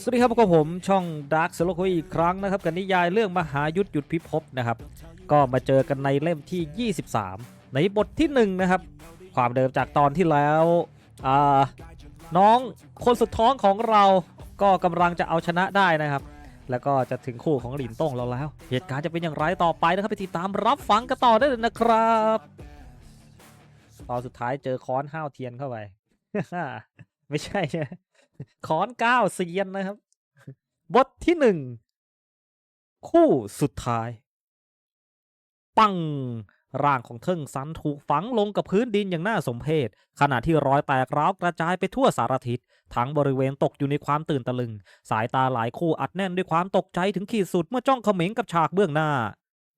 สวัสดีครับพบกับผมช่อง Dark s o l o k อีกครั้งนะครับกับนิยายเรื่องมหายุทธหยุดพิภพนะครับ ก็มาเจอกันในเล่มที่ 23 ในบทที่1นะครับ ความเดิมจากตอนที่แล้วน้องคนสุดท้องของเราก็กำลังจะเอาชนะได้นะครับ แล้วก็จะถึงคู่ของหลินต้งเราแล้ว เหตุการณ์จะเป็นอย่างไรต่อไปนะครับ ไปติดตามรับฟังกันต่อได้เลยนะครับตอนสุดท้ายเจอค้อนห้าวเทียนเข้าไป ไม่ใช่ ใช่ไหมค้อนเก้าเซียนนะครับ บทที่หนึ่ง คู่สุดท้าย ปัง ร่างของเทิงซันถูกฝังลงกับพื้นดินอย่างน่าสมเพชขณะที่รอยแตกร้าวกระจายไปทั่วสารทิศทั้งบริเวณตกอยู่ในความตื่นตะลึง สายตาหลายคู่อัดแน่นด้วยความตกใจถึงขีดสุดเมื่อจ้องเขม็งกับฉากเบื้องหน้า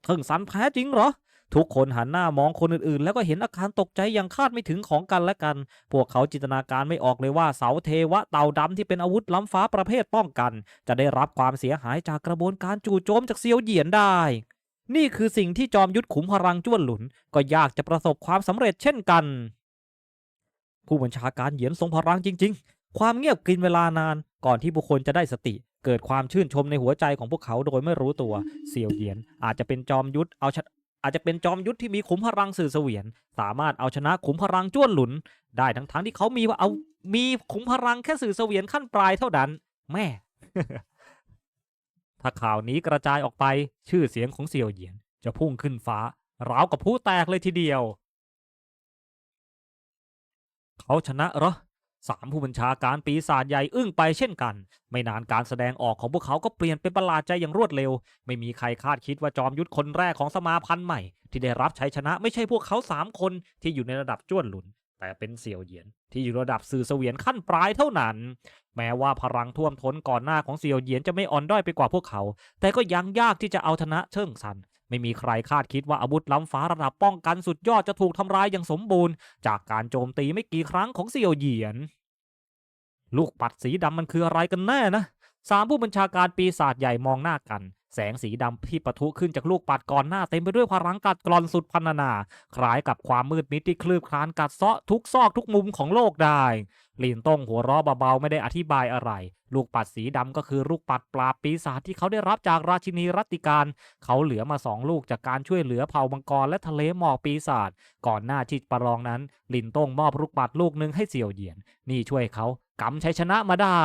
เทิงซันแพ้จริงเหรอ ทุกคนหันหน้ามองคนอื่นๆ แล้วก็เห็นอาการตกใจอย่างคาดไม่ถึงของกันและกัน พวกเขาจินตนาการไม่ออกเลยว่าเสาเทวะเต่าดำที่เป็นอาวุธล้ำฟ้าประเภทป้องกัน จะได้รับความเสียหายจากกระบวนการจู่โจมจากเซียวเหยียนได้ นี่คือสิ่งที่จอมยุทธขุมพลังจ้วนหลุน ก็ยากจะประสบความสำเร็จเช่นกัน ผู้บัญชาการเหยียนทรงพลังจริง ๆ ความเงียบกินเวลานานก่อนที่บุคคลจะได้สติเกิดความชื่นชมในหัวใจของพวกเขาโดยไม่รู้ตัวเซียวเหยียนอาจจะเป็นจอมยุทธเอาชนะ อาจจะเป็นจอมยุทธที่มีขุมพลังสื่อเสวียน สามารถเอาชนะขุมพลังจ้วนหลุน ได้ทั้งทั้งๆที่เขามีว่าเอามีขุมพลังแค่สื่อเสวียนขั้นปลายเท่านั้น แม่ ถ้าข่าวนี้กระจายออกไปชื่อเสียงของเสี่ยวเหยียน จะพุ่งขึ้นฟ้าราวกับผู้แตกเลยทีเดียว เขาชนะเหรอ สามผู้บัญชาการปีศาจใหญ่อึ้งไปเช่นกัน ไม่นานการแสดงออกของพวกเขาก็เปลี่ยนเป็นประหลาดใจอย่างรวดเร็ว ไม่มีใครคาดคิดว่าจอมยุทธคนแรกของสมาพันธ์ใหม่ ที่ได้รับชัยชนะไม่ใช่พวกเขาสามคนที่อยู่ในระดับจ้วนหลุน แต่เป็นเสี่ยวเหยียน ที่อยู่ระดับสื่อเสวียนขั้นปลายเท่านั้น แม้ว่าพลังท่วมท้นก่อนหน้าของเสี่ยวเหยียนจะไม่อ่อนด้อยไปกว่าพวกเขา แต่ก็ยังยากที่จะเอาชนะเชิงซัน ไม่มีใครคาดคิดว่าอาวุธล้ำฟ้าระดับป้องกันสุดยอดจะถูกทำลายอย่างสมบูรณ์ จากการโจมตีไม่กี่ครั้งของเสี่ยวเหยียน ลูกปัดสีดำมันคืออะไรกันแน่นะสามผู้บัญชาการปีศาจใหญ่มองหน้ากัน แสงสีดำที่ปะทุขึ้นจากลูกปัดก่อนหน้าเต็มไปด้วยพลังกัดกร่อนสุดพันนา คล้ายกับความมืดมิดที่คลืบคลานกัดเซาะทุกซอกทุกมุมของโลกได้ หลินต้งหัวเราะเบาๆไม่ได้อธิบายอะไร ลูกปัดสีดำก็คือลูกปัดปราบปีศาจที่เขาได้รับจากราชินีรัตติการ เขาเหลือมาสองลูกจากการช่วยเหลือเผ่ามังกรและทะเลหมอกปีศาจก่อนหน้าที่ประลองนั้น หลินต้งมอบลูกปัดลูกหนึ่งให้เสี่ยวเหยียน นี่ช่วยเขากำชัยชนะมาได้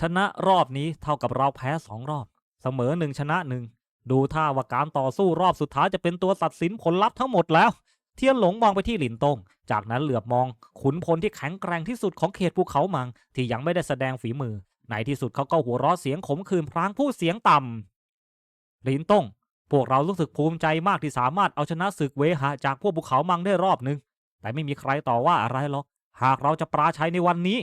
ชนะรอบนี้เท่ากับเราแพ้สองรอบ เสมอหนึ่งชนะหนึ่งดูท่าว่าการต่อสู้รอบสุดท้ายจะเป็นตัวตัดสินผลลัพธ์ทั้งหมดแล้ว เทียนหลงมองไปที่หลินตง จากนั้นเหลือบมอง ขุนพลที่แข็งแกร่งที่สุดของเขตภูเขามัง ที่ยังไม่ได้แสดงฝีมือ ในที่สุดเขาก็หัวเราะเสียงขมขื่นพลางพูดเสียงต่ำหลินตง พวกเรารู้สึกภูมิใจมากที่สามารถเอาชนะศึกเวหะจากพวกภูเขามังได้รอบหนึ่งแต่ไม่มีใครต่อว่าอะไรหรอก หากเราจะปราชัยในวันนี้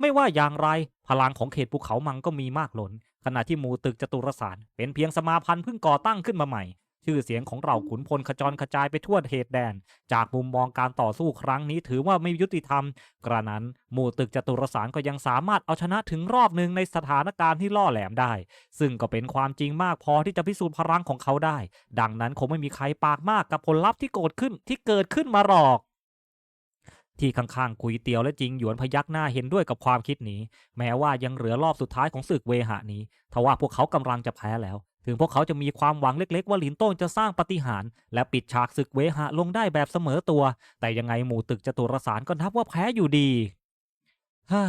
ไม่ว่าอย่างไร พลังของเขตภูเขามังก็มีมากล้น ขณะที่หมู่ตึกจตุรสารเป็นเพียงสมาพันธ์เพิ่งก่อตั้งขึ้นมาใหม่ ชื่อเสียงของเราขุนพลขจรกระจายไปทั่วเขตแดน จากมุมมองการต่อสู้ครั้งนี้ถือว่าไม่ยุติธรรม กระนั้นหมู่ตึกจตุรสารก็ยังสามารถเอาชนะถึงรอบหนึ่งในสถานการณ์ที่ล่อแหลมได้ ซึ่งก็เป็นความจริงมากพอที่จะพิสูจน์พลังของเขาได้ ดังนั้นคงไม่มีใครปากมากกับผลลัพธ์ที่โกรธขึ้นที่เกิดขึ้นมาหรอกที่ข้างๆคุยเตียวและจริงหยวนพยักหน้าเห็นด้วยกับความคิดนี้ แม้ว่ายังเหลือรอบสุดท้ายของศึกเวหะนี้ ทว่าพวกเขากำลังจะแพ้แล้ว ถึงพวกเขาจะมีความหวังเล็กๆ ว่าหลินโต้งจะสร้างปาฏิหารย์และปิดฉากศึกเวหะลงได้แบบเสมอตัว แต่ยังไงหมู่ตึกจตุรสารก็นับว่าแพ้อยู่ดีฮ้า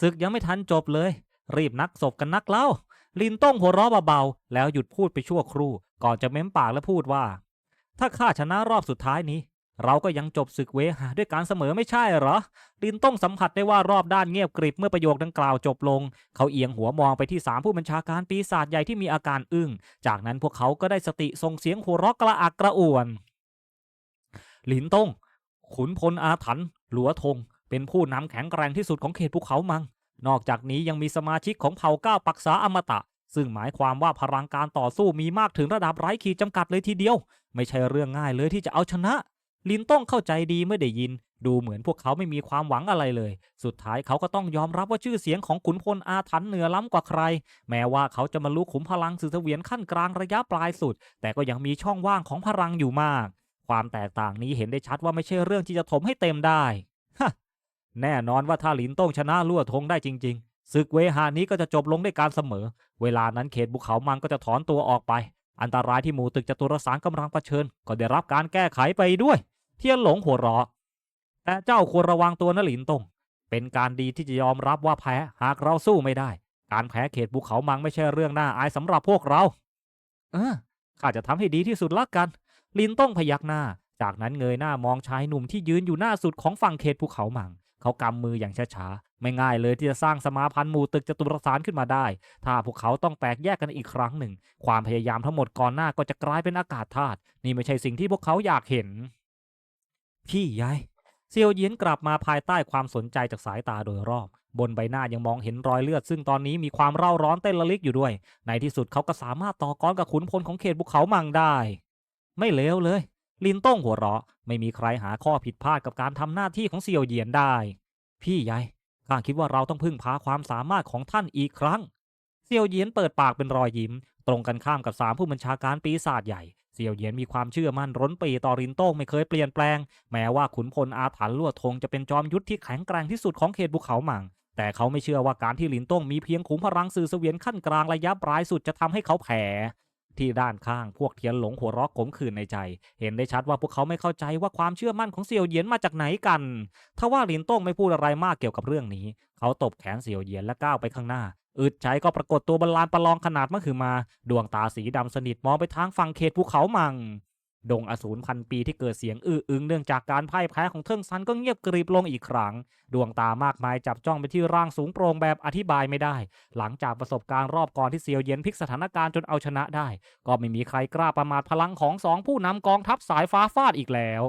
ศึกยังไม่ทันจบเลย รีบนักศพกันนักเล่าลินโต้งหัวเราะเบาๆ แล้วหยุดพูดไปชั่วครู่ ก่อนจะเม้มปากและพูดว่า ถ้าข้าชนะรอบสุดท้ายนี้ เราก็ยังจบศึกเวหาด้วยการเสมอไม่ใช่เหรอ ลินต้องสัมผัสได้ว่ารอบด้านเงียบกริบเมื่อประโยคดังกล่าวจบลง เขาเอียงหัวมองไปที่สามผู้บัญชาการปีศาจใหญ่ที่มีอาการอึ้ง จากนั้นพวกเขาก็ได้สติส่งเสียงหัวเราะกระอักกระอ่วน ลินต้ง ขุนพลอาถรรพ์หลัวทงเป็นผู้นำแข็งแกร่งที่สุดของเขตภูเขามัง นอกจากนี้ยังมีสมาชิกของเผ่าก้าวปักษาอมตะซึ่งหมายความว่าพลังการต่อสู้มีมากถึงระดับไร้ขีดจำกัดเลยทีเดียว ไม่ใช่เรื่องง่ายเลยที่จะเอาชนะ ลินต้องเข้าใจดีเมื่อได้ยิน ดูเหมือนพวกเขาไม่มีความหวังอะไรเลย สุดท้ายเขาก็ต้องยอมรับว่าชื่อเสียงของขุนพลอาถรรพ์เหนือล้ำกว่าใคร แม้ว่าเขาจะมารู้ขุมพลังสื่อเสวียนขั้นกลางระยะปลายสุด แต่ก็ยังมีช่องว่างของพลังอยู่มาก ความแตกต่างนี้เห็นได้ชัดว่าไม่ใช่เรื่องที่จะถมให้เต็มได้ฮะแน่นอนว่าถ้าหลินต้งชนะลั่วทงได้จริง ๆ ศึกเวหานี้ก็จะจบลงด้วยการเสมอ เวลานั้นเขตภูเขามังก็จะถอนตัวออกไป อันตรายที่หมู่ตึกจตุรสารกำลังเผชิญ ก็ได้รับการแก้ไขไปด้วย เทียนหลงหัวเราะ แต่เจ้าควรระวังตัวนะหลินตง เป็นการดีที่จะยอมรับว่าแพ้หากเราสู้ไม่ได้ การแพ้เขตภูเขามังไม่ใช่เรื่องน่าอายสำหรับพวกเรา เออข้าจะทำให้ดีที่สุดละกัน ลินต้องพยักหน้า จากนั้นเงยหน้ามองชายหนุ่มที่ยืนอยู่หน้าสุดของฝั่งเขตภูเขามัง เขากำมืออย่างช้าๆ ไม่ง่ายเลยที่จะสร้างสมาพันธ์หมู่ตึกจตุรสารขึ้นมาได้ ถ้าพวกเขาต้องแตกแยกกันอีกครั้งหนึ่ง ความพยายามทั้งหมดก่อนหน้าก็จะกลายเป็นอากาศธาตุ นี่ไม่ใช่สิ่งที่พวกเขาอยากเห็น พี่ยายเซียวเยียนกลับมาภายใต้ความสนใจจากสายตาโดยรอบบนใบหน้ายังมองเห็นรอยเลือด ซึ่งตอนนี้มีความเร่าร้อนเต้นระลิกอยู่ด้วย ในที่สุดเขาก็สามารถต่อกรกับขุนพลของเขตภูเขามังได้ ไม่เลวเลย ลินต้องหัวเราะ ไม่มีใครหาข้อผิดพลาดกับการทำหน้าที่ของเซียวเยียนได้ พี่ใหญ่ข้าคิดว่าเราต้องพึ่งพาความสามารถของท่านอีกครั้ง เซียวเยียนเปิดปากเป็นรอยยิ้ม ตรงกันข้ามกับสามผู้บัญชาการปีศาจใหญ่ เซียวเยียนมีความเชื่อมั่นร้นปีต่อรินโต้งไม่เคยเปลี่ยนแปลง แม้ว่าขุนพลอาถรรพ์ลั่วทงจะเป็นจอมยุทธที่แข็งแกร่งที่สุดของเขตภูเขาหมังแต่เขาไม่เชื่อว่าการที่ลินโต้งมีเพียงขุมพลังสื่อเสวียนขั้นกลางระยะปลายสุดจะทำให้เขาแพ้ที่ด้านข้างพวกเทียนหลงหัวเรอกขมขื่นในใจ เห็นได้ชัดว่าพวกเขาไม่เข้าใจว่าความเชื่อมั่นของเซียวเหยียนมาจากไหนกันทว่าหลินโต้งไม่พูดอะไรมากเกี่ยวกับเรื่องนี้ เขาตบแขนเซียวเหยียนและก้าวไปข้างหน้า อึดใจก็ปรากฏตัวบรรลานประลองขนาดมหึมา ดวงตาสีดำสนิทมองไปทางฝั่งเขตภูเขามัง ดงอสูรพันปีที่เกิดเสียงอื้ออึงเนื่องจากการพ่ายแพ้ของเทิงซันก็เงียบกริบลงอีกครั้ง ดวงตามากมายจับจ้องไปที่ร่างสูงโปร่งแบบอธิบายไม่ได้ หลังจากประสบการณ์รอบก่อนที่เซียวเย็นพลิกสถานการณ์จนเอาชนะได้ ก็ไม่มีใครกล้าประมาทพลังของสองผู้นำกองทัพสายฟ้าฟาดอีกแล้ว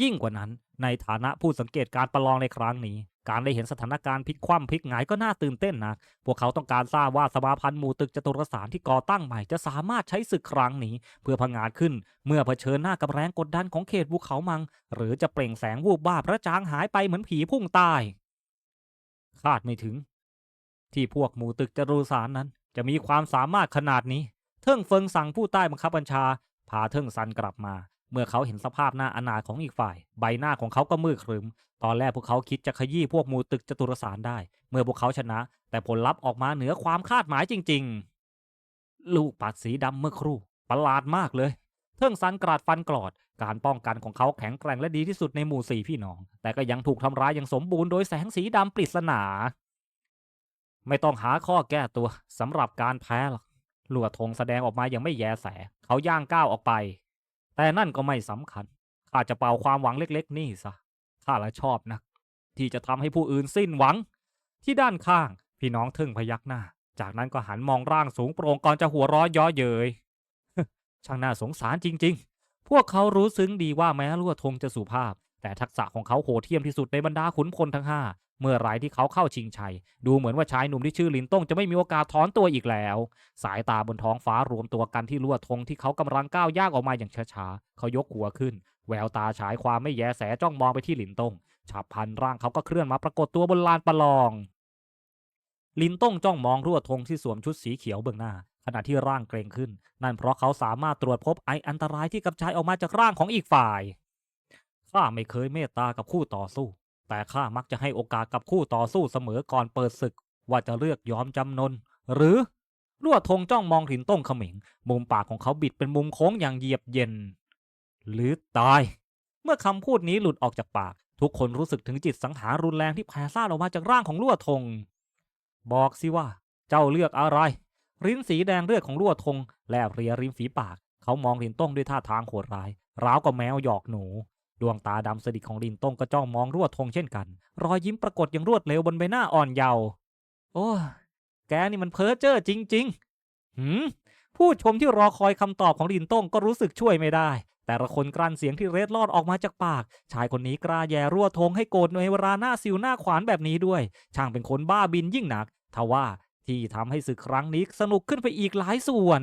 ยิ่งกว่านั้นในฐานะผู้สังเกตการประลองในครั้งนี้ การได้เห็นสถานการณ์พลิกคว่ำพลิกหงายก็น่าตื่นเต้นนะ พวกเขาต้องการทราบว่าสมาพันธ์หมู่ตึกจตุรสารที่ก่อตั้งใหม่จะสามารถใช้ศึกครั้งนี้ เพื่อพังาดขึ้น เมื่อเผชิญหน้ากับแรงกดดันของเขตภูเขามัง หรือจะเปล่งแสงวูบวาบพระจางหายไปเหมือนผีพุ่งใต้คาดไม่ถึง ที่พวกหมู่ตึกจตุรสารนั้น จะมีความสามารถขนาดนี้ เทิงเฟิงสั่งผู้ใต้บังคับบัญชาพาเทิงซันกลับมา มื่อเขาเห็นสภาพหน้าอนาถของอีกฝ่าย ใบหน้าของเขาก็มืดครึม ตอนแรกพวกเขาคิดจะขยี้พวกมูตึกจตุรสารได้ เมื่อพวกเขาชนะ แต่ผลลัพธ์ออกมาเหนือความคาดหมายจริง ๆ ลูกปัดสีดำเมื่อครู่ ประหลาดมากเลยเทิงซันกราดฟันกรอด การป้องกันของเขาแข็งแกร่งและดีที่สุดในหมู่สี่พี่น้อง แต่ก็ยังถูกทำร้ายอย่างสมบูรณ์โดยแสงสีดำปริศนา ไม่ต้องหาข้อแก้ตัวสำหรับการแพ้หรอกหลวดธงแสดงออกมาอย่างไม่แยแส เขาย่างก้าวออกไป แต่นั่นก็ไม่สำคัญ ข้าจะเป่าความหวังเล็กๆ นี่ซะ ข้าละชอบนะที่จะทำให้ผู้อื่นสิ้นหวัง ที่ด้านข้างพี่น้องทึ่งพยักหน้า จากนั้นก็หันมองร่างสูงโปร่งก่อนจะหัวร้อย้อเยยช่างน่าสงสารจริง ๆ พวกเขารู้ซึ้งดีว่าแม้ลวดธงจะสุภาพ แต่ทักษะของเขาโหดเหี้ยมที่สุดในบรรดาขุนพลทั้งห้าเมื่อไรที่เขาเข้าชิงชัย ดูเหมือนว่าชายหนุ่มที่ชื่อลินต้งจะไม่มีโอกาสถอนตัวอีกแล้ว สายตาบนท้องฟ้ารวมตัวกันที่ลวดธงที่เขากำลังก้าวย่างออกมาอย่างช้าๆเขายกหัวขึ้น แววตาฉายความไม่แยแสจ้องมองไปที่ลินต้งฉับพลันร่างเขาก็เคลื่อนมาปรากฏตัวบนลานประลองลินต้งจ้องมองรั่วธงที่สวมชุดสีเขียวเบื้องหน้า ขณะที่ร่างเกรงขึ้น นั่นเพราะเขาสามารถตรวจพบไออันตรายที่กระจายออกมาจากร่างของอีกฝ่าย ข้าไม่เคยเมตตากับคู่ต่อสู้ แต่ข้ามักจะให้โอกาสกับคู่ต่อสู้เสมอก่อนเปิดศึก ว่าจะเลือกยอมจำนน หรือรั่วธงจ้องมองลินต้งเขมิง มุมปากของเขาบิดเป็นมุมโค้งอย่างเหยียบเย็น หรือตาย เมื่อคำพูดนี้หลุดออกจากปาก ทุกคนรู้สึกถึงจิตสังหารรุนแรงที่แผ่ซ่านออกมาจากร่างของลั่วทงบอกสิว่า เจ้าเลือกอะไร ริ้นสีแดงเลือดของลั่วทงแลบเรียริมฝีปาก เขามองลินต้งด้วยท่าทางโหดร้าย ร้าวกับแมวหยอกหนู ดวงตาดำสดิทของลินต้งก็จ้องมองรั่วทงเช่นกัน รอยยิ้มปรากฏอย่างรวดเร็วบนใบหน้าอ่อนเยาว์โอ้แกนี่มันเพ้อเจ้อจริง ๆ หืมผู้ชมที่รอคอยคำตอบของลินต้งก็รู้สึกช่วยไม่ได้ แต่ละคนกลั้นเสียงที่เรดลอดออกมาจากปาก ชายคนนี้กล้าแย่รั่วทงให้โกรธในเวลาหน้าสิวหน้าขวานแบบนี้ด้วย ช่างเป็นคนบ้าบินยิ่งหนักทว่าที่ทำให้ศึกครั้งนี้สนุกขึ้นไปอีกหลายส่วน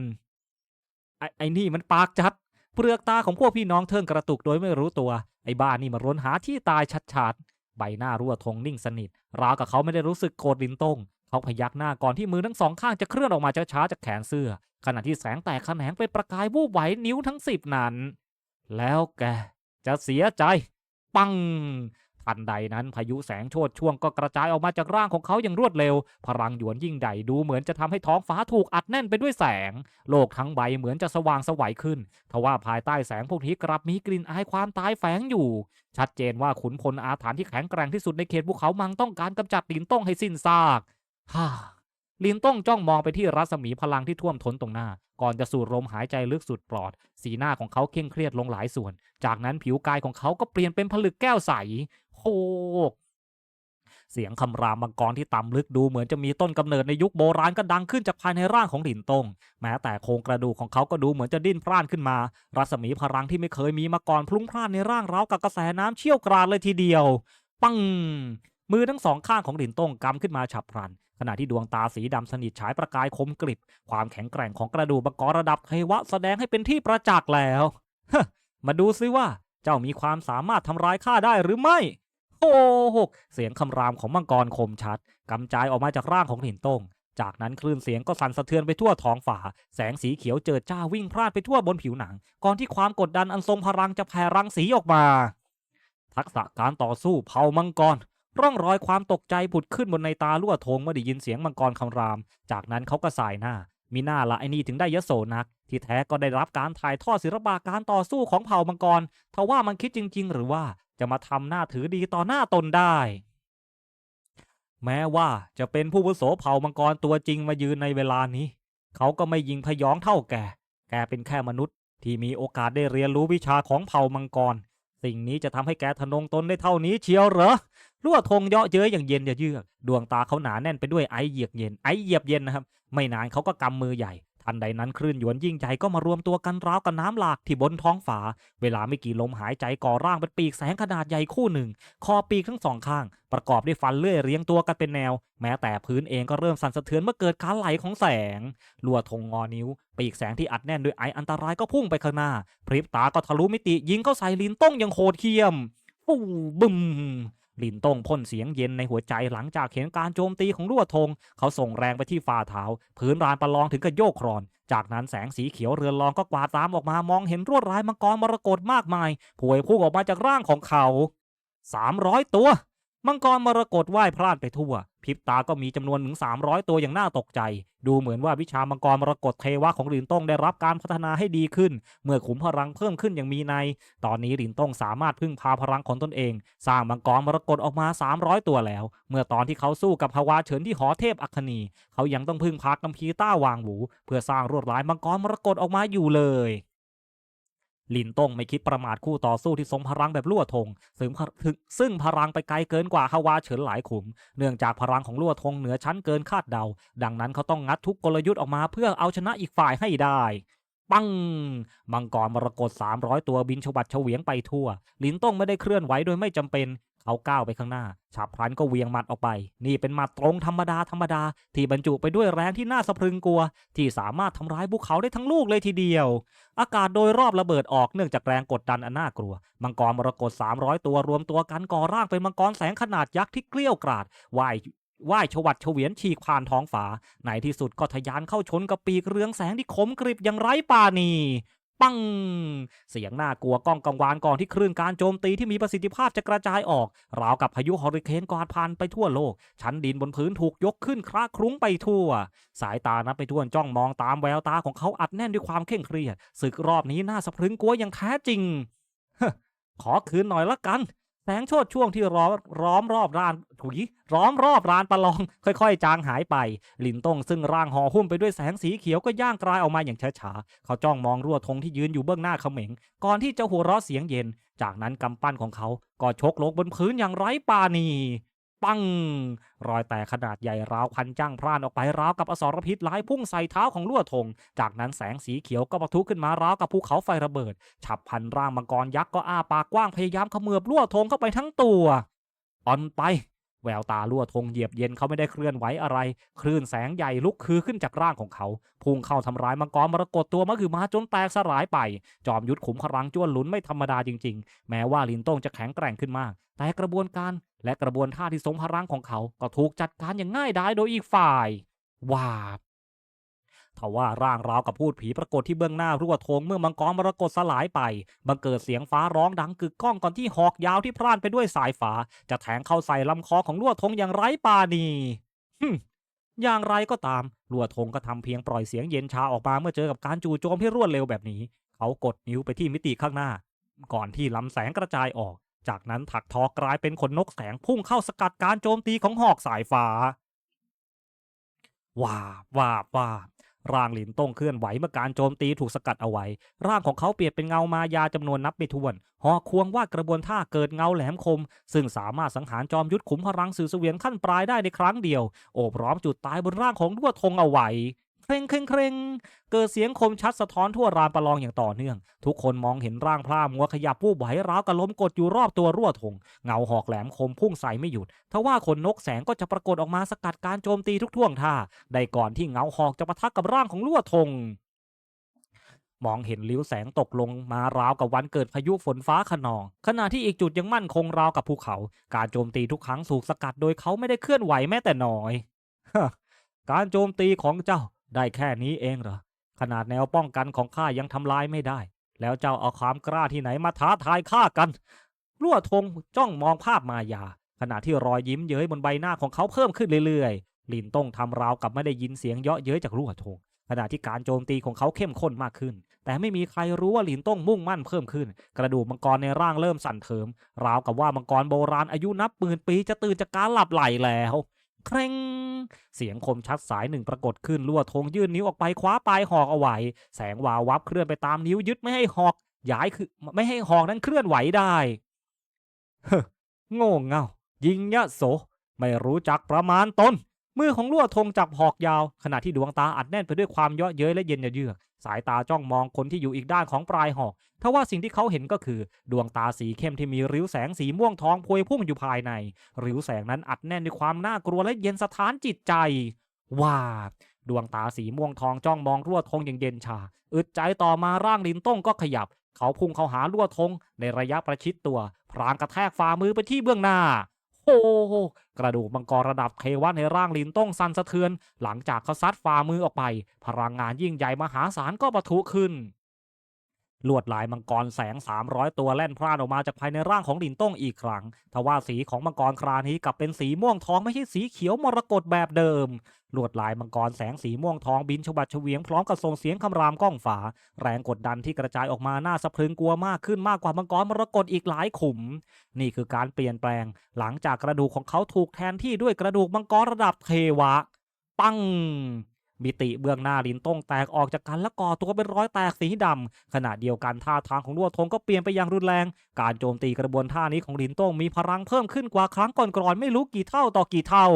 ไอ้ไอ้นี่มันปากจัด เปลือกตาของพวกพี่น้องเทิงกระตุกโดยไม่รู้ตัว ไอ้บ้านี่มาร้นหาที่ตายชัดๆ ใบหน้ารั่วทงนิ่งสนิท ราวกับเขาไม่ได้รู้สึกโกรธลินต้ง เขาพยักหน้าก่อนที่มือทั้งสองข้างจะเคลื่อนออกมาช้าๆจากแขนเสื้อ ขณะที่แสงแตกแขนงเป็นประกายวูบไหวนิ้วทั้งสิบนั้น แล้วแกจะเสียใจ ปัง ทันใดนั้นพายุแสงโชดช่วงก็กระจายออกมาจากร่างของเขาอย่างรวดเร็ว พลังหยวนยิ่งใหญ่ดูเหมือนจะทำให้ท้องฟ้าถูกอัดแน่นไปด้วยแสง โลกทั้งใบเหมือนจะสว่างสวัยขึ้น ทว่าภายใต้แสงพวกนี้กลับมีกลิ่นอายความตายแฝงอยู่ ชัดเจนว่าขุนพลอาถรรพ์ที่แข็งแกร่งที่สุดในเขตภูเขามังต้องการกำจัดตินต้องให้สิ้นซากฮ่า ลินต้งจ้องมองไปที่รัศมีพลังที่ท่วมท้นตรงหน้า ก่อนจะสูดลมหายใจลึกสุดปลอด สีหน้าของเขาเคร่งเครียดลงหลายส่วน จากนั้นผิวกายของเขาก็เปลี่ยนเป็นผลึกแก้วใสโฮกเสียงคำรามมังกรที่ต่ำลึกดูเหมือนจะมีต้นกำเนิดในยุคโบราณก็ดังขึ้นจากภายในร่างของหลินตง แม้แต่โครงกระดูกของเขาก็ดูเหมือนจะดิ้นพร่านขึ้นมา รัศมีพลังที่ไม่เคยมีมาก่อนพลุ่งพล่านในร่างเรากับกระแสน้ำเชี่ยวกรานเลยทีเดียว ปัง มือทั้งสองข้างของหลินตงกำขึ้นมาฉับพลัน ณะที่ดวงตาสีดำสนิทฉายประกายคมกริบ ความแข็งแกร่งของกระดูกมังกรระดับเทวะแสดงให้เป็นที่ประจักษ์แล้วมาดูซิว่าเจ้ามีความสามารถทำร้ายข้าได้หรือไม่โอ้โหเสียงคำรามของมังกรคมชัดกำจายออกมาจากร่างของหินตงจากนั้นคลื่นเสียงก็สั่นสะเทือนไปทั่วท้องฟ้าแสงสีเขียวเจิดจ้าวิ่งพลาดไปทั่วบนผิวหนัง ก่อนที่ความกดดันอันทรงพลังจะแผ่รังสีออกมา ทักษะการต่อสู้เผ่ามังกร ร่องรอยความตกใจผุดขึ้นบนในตาลั่วโทงเมื่อได้ยินเสียงมังกรคำราม จากนั้นเขาก็สายหน้า มีหน้าละไอ้นี่ถึงได้ยโสนัก ที่แท้ก็ได้รับการถ่ายทอดศิลปะการต่อสู้ของเผ่ามังกรทว่ามันคิดจริง ๆ หรือว่าจะมาทำหน้าถือดีต่อหน้าตนได้ แม้ว่าจะเป็นผู้วุโสเผ่ามังกรตัวจริงมายืนในเวลานี้ เขาก็ไม่ยิงพยองเท่าแกแกเป็นแค่มนุษย์ที่มีโอกาสได้เรียนรู้วิชาของเผ่ามังกร สิ่งนี้จะทำให้แกทะนงตนได้เท่านี้เชียวเหรอ ลั่วทงเยาะเย้ยอย่างเย็นอย่าเยือกดวงตาเขาหนาแน่นไปด้วยไอเหยียกเย็นไอเหยียบเย็นนะครับไม่นานเขาก็กำมือใหญ่ทันใดนั้นคลื่นหยวนยิ่งใหญ่ก็มารวมตัวกันราวกับน้ำหลากที่บนท้องฟ้าเวลาไม่กี่ลมหายใจก่อร่างเป็นปีกแสงขนาดใหญ่คู่หนึ่ง คอปีกทั้งสองข้าง ประกอบด้วยฟันเลื่อยเรียงตัวกันเป็นแนว แม้แต่พื้นเองก็เริ่มสั่นสะเทือนเมื่อเกิดการไหลของแสงลัวทงงอนิ้ว ปีกแสงที่อัดแน่นด้วยไออันตรายก็พุ่งไปข้างหน้า พริบตาก็ทะลุมิติยิงเข้าใส่ลินต้องอย่างโหดเหี้ยมปูบึม ลินต้งพ่นเสียงเย็นในหัวใจหลังจากเห็นการโจมตีของลั่วทงเขาส่งแรงไปที่ฝ่าเท้าพื้นรานประลองถึงกับโยกครอน จากนั้นแสงสีเขียวเรือนรองก็กวาดตามออกมามองเห็นรวดลายมังกรมรกตมากมายผวยพุ่งออกมาจากร่างของเขาสามร้อยตัว มังกรมรกตว่ายพลาดไปทั่ว พริบตาก็มีจำนวนถึง 300 ตัวอย่างน่าตกใจ ดูเหมือนว่าวิชามังกรมรกตเทวะของหลินต้งได้รับการพัฒนาให้ดีขึ้น เมื่อขุมพลังเพิ่มขึ้นอย่างมีในยตอนนี้หลินต้งสามารถพึ่งพาพลังของตนเอง สร้างมังกรมรกตออกมา 300 ตัวแล้ว เมื่อตอนที่เขาสู้กับฮาวาเฉินที่หอเทพอัคนี เขายังต้องพึ่งพากัมพีต้าวางหูเพื่อสร้างรวดลายมังกรมรกตออกมาอยู่เลย ลินต้งไม่คิดประมาทคู่ต่อสู้ที่ทรงพลังแบบลั่วทงซึ่งพถึงซึ่งพลังไปไกลเกินกว่าฮาวาเฉินหลายขุม เนื่องจากพลังของลั่วทงเหนือชั้นเกินคาดเดา ดังนั้นเขาต้องงัดทุกกลยุทธ์ออกมาเพื่อเอาชนะอีกฝ่ายให้ได้ปังมังกรมรกต300 ตัวบินชวัดเฉวียงไปทั่ว ลินต้งไม่ได้เคลื่อนไหวโดยไม่จำเป็น เขาก้าวไปข้างหน้า ฉับพลันก็เวียงหมัดออกไป นี่เป็นหมัดตรงธรรมดาธรรมดา ที่บรรจุไปด้วยแรงที่น่าสะพรึงกลัว ที่สามารถทำร้ายภูเขาได้ทั้งลูกเลยทีเดียว อากาศโดยรอบระเบิดออกเนื่องจากแรงกดดันอันน่ากลัว มังกรมรกต300 ตัวรวมตัวกันก่อร่างเป็นมังกรแสงขนาดยักษ์ที่เกลี้ยวกราดว่ายว่ายชวัดเฉวียนฉีกผ่านท้องฟ้าในที่สุดก็ทะยานเข้าชนกับปีกเรืองแสงที่คมกริบอย่างไร้ปาณี ปัง เสียงน่ากลัวก้องกังวานก่อนที่คลื่นการโจมตีที่มีประสิทธิภาพจะกระจายออก ราวกับพายุฮอริเคนกวาดผ่านไปทั่วโลก ชั้นดินบนพื้นถูกยกขึ้นคราครุ้งไปทั่ว สายตานับไปทั่วจ้องมองตามแววตาของเขาอัดแน่นด้วยความเคร่งเครียดศึกรอบนี้น่าสะพรึงกลัวอย่างแท้จริงขอคืนหน่อยละกัน แสงโชดช่วงที่ร้อมล้อมรอบร้านถุยร้อมรอบร้านประลอง ค่อยๆ จางหายไป ลินต้งซึ่งร่างห่อหุ้มไปด้วยแสงสีเขียวก็ย่างกลายออกมาอย่างช้าๆ เขาจ้องมองรั่วธงที่ยืนอยู่เบื้องหน้าเขม็ง ก่อนที่จะหัวเราะเสียงเย็น จากนั้นกำปั้นของเขาก็ชกลงบนพื้นอย่างไร้ปาณี ปัง รอยแตกขนาดใหญ่ราวพันจ้างพร่านออกไปราวกับอสรพิษหลายพุ่งใส่เท้าของลั่วธง จากนั้นแสงสีเขียวก็ปะทุขึ้นมาราวกับภูเขาไฟระเบิด ฉับพันร่างมังกรยักษ์ก็อ้าปากกว้างพยายามเขมือบลั่วธงเข้าไปทั้งตัวอ่อนไป แววตาลั่วทงเหยียบเย็นเขาไม่ได้เคลื่อนไหวอะไร คลื่นแสงใหญ่ลุกคือขึ้นจากร่างของเขา พุ่งเข้าทำร้ายมังกรมรกตตัวมะคือมาจนแตกสลายไป จอมยุทธขุมพลังจ้วนหลุนไม่ธรรมดาจริง ๆ แม้ว่าลินต้งจะแข็งแกร่งขึ้นมาก แต่กระบวนการและกระบวนท่าที่สมพลังของเขา ก็ถูกจัดการอย่างง่ายดายโดยอีกฝ่าย ว่า ทว่าร่างราวกับพูดผีปรากฏที่เบื้องหน้ารั่วทงเมื่อมังกรมรกตสลายไป บังเกิดเสียงฟ้าร้องดังกึกก้องก่อนที่หอกยาวที่พร่านไปด้วยสายฟ้า จะแทงเข้าใส่ลำคอของรั่วทงอย่างไร้ปาณีฮึอย่างไรก็ตามรั่วทงก็ทำเพียงปล่อยเสียงเย็นชาออกมาเมื่อเจอกับการจู่โจมที่รวดเร็วแบบนี้ เขากดนิ้วไปที่มิติข้างหน้า ก่อนที่ลำแสงกระจายออก จากนั้นถักทอกลายเป็นขนนกแสงพุ่งเข้าสกัดการโจมตีของหอกสายฟ้าว้าว้าว้า ร่างหลินต้งเคลื่อนไหวเมื่อการโจมตีถูกสกัดเอาไว้ ร่างของเขาเปลี่ยนเป็นเงามายาจำนวนนับไม่ถ้วน หอควงว่ากระบวนท่าเกิดเงาแหลมคม ซึ่งสามารถสังหารจอมยุทธขุมพลังสื่อเสวียนขั้นปลายได้ในครั้งเดียว โอบร้อมจุดตายบนร่างของด้วทงเอาไว้ เคร่งเคร่งเคร่งเกิดเสียงคมชัดสะท้อนทั่วรานประลองอย่างต่อเนื่อง ทุกคนมองเห็นร่างพร่ามัวขยับวูบไหวร้าวกระล้มกดอยู่รอบตัวรั่วทง เงาหอกแหลมคมพุ่งใส่ไม่หยุดทว่าขนนกแสงก็จะปรากฏออกมาสกัดการโจมตีทุกท่วงท่าได้ก่อนที่เงาหอกจะปะทะกับร่างของลั่วทงมองเห็นลิ้วแสงตกลงมาราวกับวันเกิดพายุฝนฟ้าขนอง ขณะที่อีกจุดยังมั่นคงราวกับภูเขา การโจมตีทุกครั้งถูกสกัดโดยเขาไม่ได้เคลื่อนไหวแม้แต่น้อย การโจมตีของเจ้า ได้แค่นี้เองเหรอ ขนาดแนวป้องกันของข้ายังทำลายไม่ได้ แล้วเจ้าเอาความกล้าที่ไหนมาท้าทายข้ากันลั่วทงจ้องมองภาพมายา ขณะที่รอยยิ้มเย้ยบนใบหน้าของเขาเพิ่มขึ้นเรื่อยๆ ลินต้องทำราวกับไม่ได้ยินเสียงเยาะเย้ยจากรั่วทงขณะที่การโจมตีของเขาเข้มข้นมากขึ้น แต่ไม่มีใครรู้ว่าหลินต้องมุ่งมั่นเพิ่มขึ้น กระดูกมังกรในร่างเริ่มสั่นเทิม ราวกับว่ามังกรโบราณอายุนับหมื่นปีจะตื่นจากการหลับไหลแล้ว เคร่งเสียงคมชัดสายหนึ่งปรากฏขึ้นลั่วทงยื่นนิ้วออกไปคว้าปลายหอกเอาไว้แสงวาววับเคลื่อนไปตามนิ้วยึดไม่ให้หอกย้ายคือไม่ให้หอกนั้นเคลื่อนไหวได้เฮ้อโง่เง่ายิงยะโสไม่รู้จักประมาณตน มือของลั่วทงจับหอกยาว ขณะที่ดวงตาอัดแน่นไปด้วยความเยาะเย้ยและเย็นเยือก สายตาจ้องมองคนที่อยู่อีกด้านของปลายหอกทว่าสิ่งที่เขาเห็นก็คือ ดวงตาสีเข้มที่มีริ้วแสงสีม่วงทองพวยพุ่งอยู่ภายใน ริ้วแสงนั้นอัดแน่นด้วยความน่ากลัวและเย็นสถานจิตใจว้าดวงตาสีม่วงทองจ้องมองรั่วทงอย่างเย็นชา อึดใจต่อมาร่างลินต้งก็ขยับ เขาพุ่งเข้าหารั่วทงในระยะประชิดตัว พรางกระแทกฝ่ามือไปที่เบื้องหน้า โหกระดูกมังกรระดับเทวะในร่างลินต้องสั่นสะเทือน หลังจากเขาซัดฝ่ามือออกไป พลังงานยิ่งใหญ่มหาศาลก็ปะทุขึ้น ลวดลายมังกรแสง 300 ตัวแล่นพร่านออกมาจากภายในร่างของลินต้งอีกครั้ง ทว่าสีของมังกรครานี้กลับเป็นสีม่วงทองไม่ใช่สีเขียวมรกตแบบเดิม ลวดลายมังกรแสงสีม่วงทองบินฉบัดเฉวียงพร้อมกับส่งเสียงคำรามก้องฝา แรงกดดันที่กระจายออกมาหน่าสะพรึงกลัวมากขึ้นมากกว่ามังกรมรกตอีกหลายขุม นี่คือการเปลี่ยนแปลง หลังจากกระดูกของเขาถูกแทนที่ด้วยกระดูกมังกรระดับเทวะ ปัง มิติเบื้องหน้าลินต้งแตกออกจากกันและก่อตัวเป็นร้อยแตกสีดำขณะเดียวกันท่าทางของลัวทงก็เปลี่ยนไปอย่างรุนแรง การโจมตีกระบวนท่านี้ของลินต้งมีพลังเพิ่มขึ้นกว่าครั้งก่อนๆไม่รู้กี่เท่าต่อกี่เท่า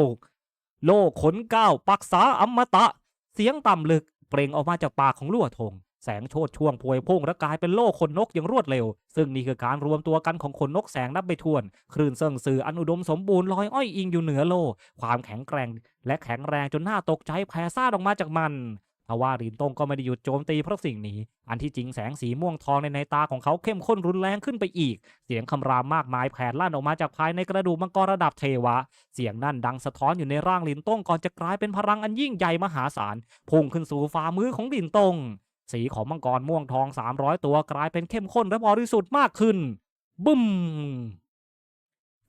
โลกขนก้าวปักษาอมตะ เสียงต่ำลึกเปล่งออกมาจากปากของลวดทง แสงโชดช่วงพวยพุ่งและกลายเป็นโล่ขนนกอย่างรวดเร็ว ซึ่งนี่คือการรวมตัวกันของขนนกแสงนับไม่ถ้วน คลื่นเซิงสื่ออันอุดมสมบูรณ์ลอยอ้อยอิงอยู่เหนือโลความแข็งแกร่ง และแข็งแรงจนหน่าตกใจแผ่ซ่าออกมาจากมันทว่ารินตงก็ไม่ได้หยุดโจมตีเพราะสิ่งนี้ อันที่จริงแสงสีม่วงทองในในตาของเขาเข้มข้นรุนแรงขึ้นไปอีก เสียงคำรามมากมายแผ่ลั่นออกมาจากภายในกระดูกมังกรระดับเทวะ เสียงนั่นดังสะท้อนอยู่ในร่างลินตงก่อนจะกลายเป็นพลังอันยิ่งใหญ่มหาศาลพุ่งขึ้นสู่ฝ่ามือของลินตง สีของมังกรม่วงทอง 300 ตัวกลายเป็นเข้มข้นและบริสุทธิ์มากขึ้น บึ้ม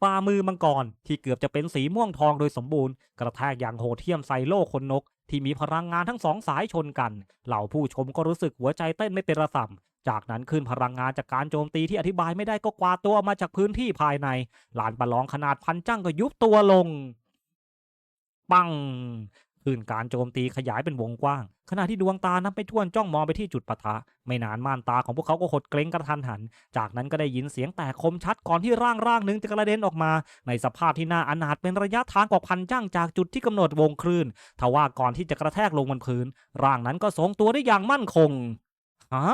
ฝ่ามือมังกรที่เกือบจะเป็นสีม่วงทองโดยสมบูรณ์ กระแทกอย่างโหดเหี้ยมใส่โล่คนนก ที่มีพลังงานทั้งสองสายชนกัน เหล่าผู้ชมก็รู้สึกหัวใจเต้นไม่เป็นระส่ำจากนั้นขึ้นพลังงานจากการโจมตีที่อธิบายไม่ได้ก็กวาดตัวมาจากพื้นที่ภายในลานประลองขนาดพันจ้างก็ยุบตัวลง ปัง ขึ้นการโจมตีขยายเป็นวงกว้าง ขณะที่ดวงตานับไปท่วนจ้องมองไปที่จุดปะทะ ไม่นานม่านตาของพวกเขาก็หดเกรงกระทันหัน จากนั้นก็ได้ยินเสียงแตกคมชัดก่อนที่ร่างร่างหนึ่งจะกระเด็นออกมา ในสภาพที่น่าอนาถเป็นระยะทางกว่าพันจ้างจากจุดที่กำหนดวงคลื่นทว่าก่อนที่จะกระแทกลงบนพื้น ร่างนั้นก็ทรงตัวได้อย่างมั่นคงฮะ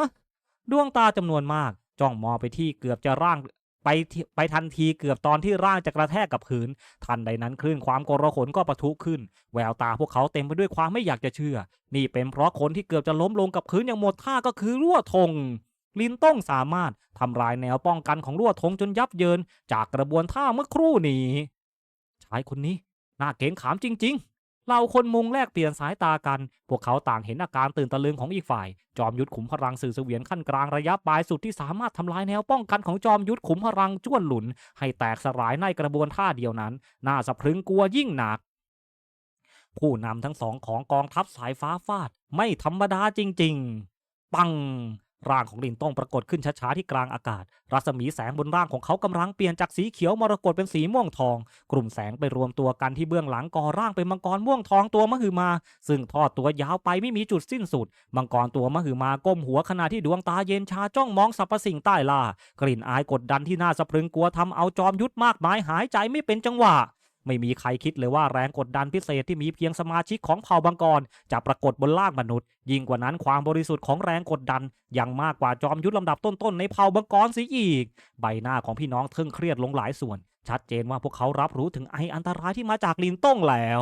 ดวงตาจำนวนมากจ้องมองไปที่เกือบจะร่าง ไปไปทันทีเกือบตอนที่ร่างจะกระแทกกับพื้น ทันใดนั้นคลื่นความโกรหนก็ปะทุขึ้น แววตาพวกเขาเต็มไปด้วยความไม่อยากจะเชื่อ นี่เป็นเพราะคนที่เกือบจะล้มลงกับพื้นอย่างหมดท่าก็คือรั่วทงลินต้องสามารถทำลายแนวป้องกันของรั่วทงจนยับเยิน จากกระบวนท่าเมื่อครู่นี้ชายคนนี้น่าเกรงขามจริง เราคนมุงแลกเปลี่ยนสายตากัน พวกเขาต่างเห็นอาการตื่นตะลึงของอีกฝ่าย จอมยุทธขุมพลังสื่อเสวียนขั้นกลางระยะปลายสุดที่สามารถทำลายแนวป้องกันของจอมยุทธขุมพลังจ้วนหลุน ให้แตกสลายในกระบวนท่าเดียวนั้น น่าสะพรึงกลัวยิ่งหนัก ผู้นำทั้งสองของกองทัพสายฟ้าฟาด ไม่ธรรมดาจริง ๆ ปัง ร่างของลินต้องปรากฏขึ้นช้าๆที่กลางอากาศ รัศมีแสงบนร่างของเขากำลังเปลี่ยนจากสีเขียวมรกตเป็นสีม่วงทอง กลุ่มแสงไปรวมตัวกันที่เบื้องหลังก่อร่างเป็นมังกรม่วงทองตัวมหึมา ซึ่งทอดตัวยาวไปไม่มีจุดสิ้นสุด มังกรตัวมหึมาก้มหัวขณะที่ดวงตาเย็นชาจ้องมองสรรพสิ่งใต้ล่ากลิ่นอายกดดันที่น่าสะพรึงกลัวทำเอาจอมยุทธมากมายหายใจไม่เป็นจังหวะ ไม่มีใครคิดเลยว่าแรงกดดันพิเศษที่มีเพียงสมาชิกของเผ่าบังกร จะปรากฏบนล่างมนุษย์ ยิ่งกว่านั้นความบริสุทธิ์ของแรงกดดัน ยังมากกว่าจอมยุทธลำดับต้นๆในเผ่าบังกรเสียอีก ใบหน้าของพี่น้องเทิงเครียดลงหลายส่วน ชัดเจนว่าพวกเขารับรู้ถึงไออันตรายที่มาจากลินต้งแล้ว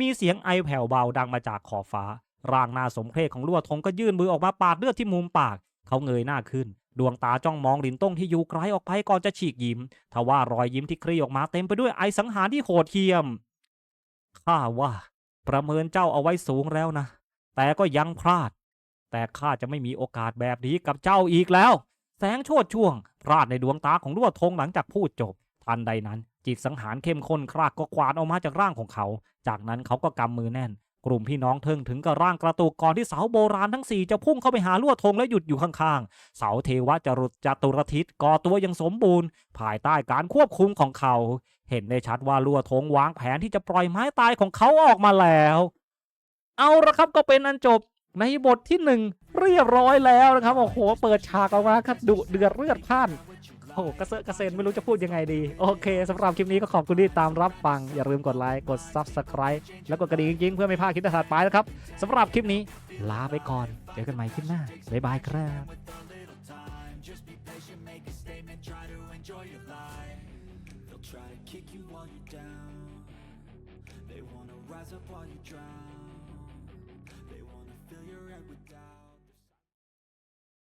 มีเสียงไอแผ่วเบาดังมาจากขอบฟ้า ร่างหน้าสมเพชของลวดทงก็ยื่นมือออกมาปาดเลือดที่มุมปาก เขาเงยหน้าขึ้น ดวงตาจ้องมองลินต้งที่อยู่ไกลออกไปก่อนจะฉีกยิ้ม ทว่ารอยยิ้มที่คลี่ออกมาเต็มไปด้วยไอสังหารที่โหดเหี้ยม ข้าว่า ประเมินเจ้าเอาไว้สูงแล้วนะ แต่ก็ยังพลาด แต่ข้าจะไม่มีโอกาสแบบนี้กับเจ้าอีกแล้ว แสงโชดช่วง พลาดในดวงตาของลวดทงหลังจากพูดจบ ทันใดนั้น จิตสังหารเข้มข้นครากก็ควานออกมาจากร่างของเขา จากนั้นเขาก็กำมือแน่น กลุ่มพี่น้องเทิงถึงกับร่างกระตุกก่อนที่เสาโบราณทั้งสี่จะพุ่งเข้าไปหาลวดทงและหยุดอยู่ข้างๆ เสาเทวะจรุจตุรทิศก่อตัวอย่างสมบูรณ์ ภายใต้การควบคุมของเขา เห็นได้ชัดว่าลวดทงวางแผนที่จะปล่อยไม้ตายของเขาออกมาแล้ว เอาละครับก็เป็นอันจบในบทที่หนึ่งเรียบร้อยแล้วนะครับโอ้โหเปิดฉากออกมาครับดุเดือดเลือดพ่าน หกระเซาะกระเซ็นไม่รู้จะพูดยังไงดี โอเคสำหรับคลิปนี้ก็ขอบคุณที่ตามรับฟัง อย่าลืมกดไลค์กด Subscribe แล้วกดกระดิ่งจริงๆเพื่อไม่พลาดคลิปถัดไปนะครับสำหรับคลิปนี้ลาไปก่อน เจอกันใหม่คลิปหน้าบ๊ายบายครับ